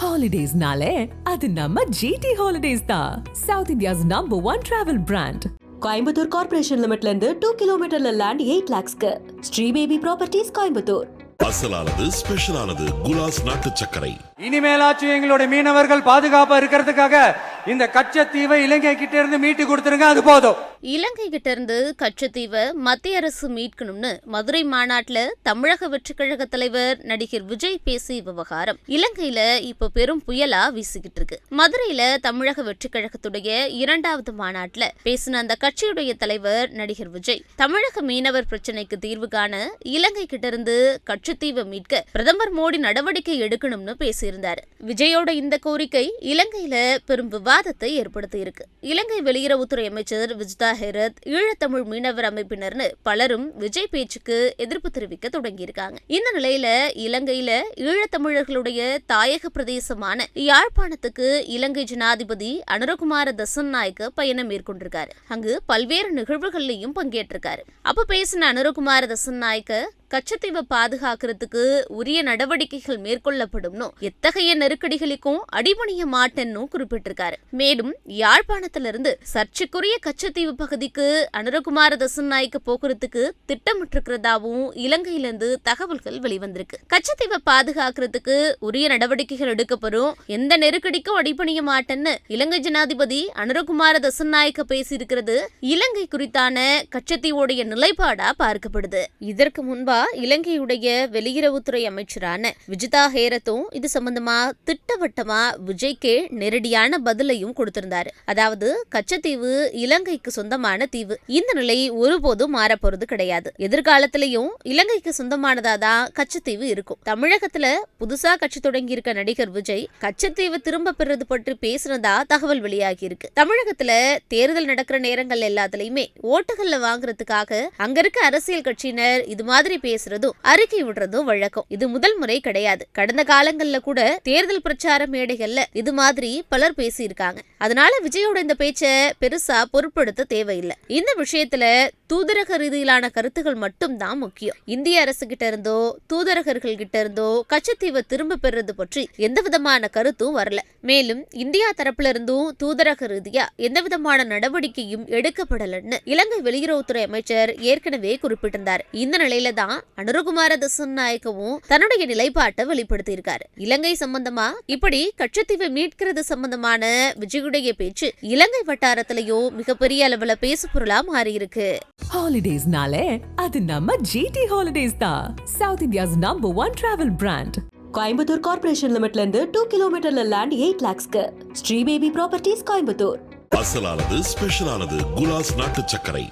ஹாலிடேஸ்னாலே அது நம்ம ஜிடி ஹாலிடேஸ் தான் south India's number one travel brand Coimbatore corporation லிமிட்ல இருந்து டூ கிலோமீட்டர்ல லேண்ட் எயிட் லேக்ஸ்க்கு ஸ்ரீ பேபி ப்ராப்பர்ட்டிஸ் கோயம்புத்தூர். அசலானது ஸ்பெஷலானது குலாஸ் நாட்டு சர்க்கரை. இனிமேலாச்சும் எங்களுடைய மீனவர்கள் பாதுகாப்பா இருக்கிறதுக்காக இந்த கச்சத்தீவை இலங்கை கிட்ட இருந்து மீட்டு கொடுத்துருங்க அது போதும். இலங்கை கிட்ட இருந்து கச்சத்தீவை மத்திய அரசு மீட்கணும்னு மதுரை மாநாட்டில் தமிழக வெற்றிக் கழக தலைவர் நடிகர் விஜய் பேசிய விவகாரம். இலங்கையில இப்ப பெரும் புயலா வீசிக்கிட்டு இருக்கு. மதுரையில தமிழக வெற்றிக் கழகத்துடைய இரண்டாவது மாநாட்டில் பேசின அந்த கட்சியுடைய தலைவர் நடிகர் விஜய் தமிழக மீனவர் பிரச்சனைக்கு தீர்வு காண இலங்கை கிட்ட இருந்து கச்சத்தீவை மீட்க பிரதமர் மோடி நடவடிக்கை எடுக்கணும்னு பேசியிருந்தார். விஜயோட இந்த கோரிக்கை இலங்கையில பெரும் விவாதத்தை ஏற்படுத்தியிருக்கு. இலங்கை வெளியுறவுத்துறை அமைச்சர் விஜிதா ஹெரத் ஈழத்தமிழ் மீனவர் அமைப்பினர்னு பலரும் விஜய் பேச்சுக்கு எதிர்ப்பு தெரிவிக்க தொடங்கியிருக்காங்க. இந்த நிலையில இலங்கையில ஈழத்தமிழர்களுடைய தாயக பிரதேசமான யாழ்ப்பாணத்துக்கு இலங்கை ஜனாதிபதி அனுரகுமார தசன் நாயக்க பயணம் மேற்கொண்டிருக்காரு. அங்கு பல்வேறு நிகழ்வுகள்லையும் பங்கேற்றிருக்காரு. அப்ப பேசின அனுரகுமார தசன் நாயக்க கச்சத்தீவை பாதுகாக்கிறதுக்கு உரிய நடவடிக்கைகள் மேற்கொள்ளப்படும்னு எத்தகைய நெருக்கடிகளுக்கும் அடிபணிய மாட்டேன்னு குறிப்பிட்டிருக்காரு. மேலும் யாழ்ப்பாணத்திலிருந்து சர்ச்சைக்குரிய கச்சத்தீவு பகுதிக்கு அனுரகுமார தசன் நாயக்க போக்குறதுக்கு திட்டமிட்டிருக்கிறதாவும் இலங்கையிலிருந்து தகவல்கள் வெளிவந்திருக்கு. கச்சத்தீவை பாதுகாக்கிறதுக்கு உரிய நடவடிக்கைகள் எடுக்கப்படும். எந்த நெருக்கடிக்கும் அடிபணிய மாட்டேன்னு இலங்கை ஜனாதிபதி அனுரகுமார தசன் நாயக்க பேசியிருக்கிறது. இலங்கை குறித்தான கச்சத்தீவோடைய நிலைப்பாடா பார்க்கப்படுது. இதற்கு முன்பா இலங்கையுடைய வெளியுறவுத்துறை அமைச்சரான விஜிதா ஹேரத்தும் இது சம்பந்தமா திட்டவட்டமா விஜய்க்கே நேரடியான பதிலையும் கொடுத்திருந்தாரு. அதாவது கச்சத்தீவு இலங்கைக்கு சொந்தமான தீவு. இந்த நிலை ஒருபோதும் மாறப்போறது கிடையாது. எதிர்காலத்திலையும் இலங்கைக்கு சொந்தமானதா தான் கச்சத்தீவு இருக்கும். தமிழகத்துல புதுசா கட்சி தொடங்கி இருக்க நடிகர் விஜய் கச்சத்தீவு திரும்ப பெறது பற்றி பேசினதா தகவல் வெளியாகி இருக்கு தமிழகத்துல தேர்தல் நடக்கிற நேரங்கள் எல்லாத்துலயுமே ஓட்டுகள்ல வாங்குறதுக்காக அங்க இருக்க அரசியல் கட்சியினர் இது மாதிரி பேசுறதும் அறிக்கை விடுறதும் வழக்கம். இது முதல் முறை கிடையாது. கடந்த காலங்கள்ல கூட தேர்தல் பிரச்சார மேடைகள்ல இது மாதிரி பலர் பேசியிருக்காங்க. அதனால விஜயோட இந்த பேச்ச பெருசா பொருட்படுத்த தேவையில்லை. இந்த விஷயத்துல தூதரக ரீதியிலான கருத்துகள் மட்டும் தான் முக்கியம். இந்திய அரசு கிட்ட இருந்தோ தூதரகர்கள் கிட்ட இருந்தோ கச்சத்தீவை திரும்ப பெறுறது பற்றி எந்த விதமான கருத்தும் வரல. மேலும் இந்தியா தரப்புல இருந்தும் தூதரக ரீதியா எந்த விதமான நடவடிக்கையும் எடுக்கப்படலன்னு இலங்கை வெளியுறவுத்துறை அமைச்சர் ஏற்கனவே குறிப்பிட்டிருந்தார். இந்த நிலையில தான் அனுரகுமார நாயக்கவும் தன்னுடைய நிலைப்பாட்டை வெளிப்படுத்தியிருக்காரு. இலங்கை சம்பந்தமா? இப்படி கச்சத்தீவை மீட்கிறது சம்பந்தமான விஜயுடைய பேச்சு இலங்கை வட்டாரத்திலையும் மிகப்பெரிய அளவுல பேசு பொருளா மாறியிருக்கு. ஹாலிடேஸ்னாலே அது நம்ம ஜிடி ஹாலிடேஸ் தான். South India's number one travel brand Coimbatore corporation லிமிட்ல இருந்து டூ கிலோமீட்டர்ல லேண்ட் எயிட் லேக்ஸ்க்கு ஸ்ரீ பேபி ப்ராப்பர்ட்டிஸ் கோயம்புத்தூர். அசலானது ஸ்பெஷலானது குலாஸ் நாட்டு சர்க்கரை.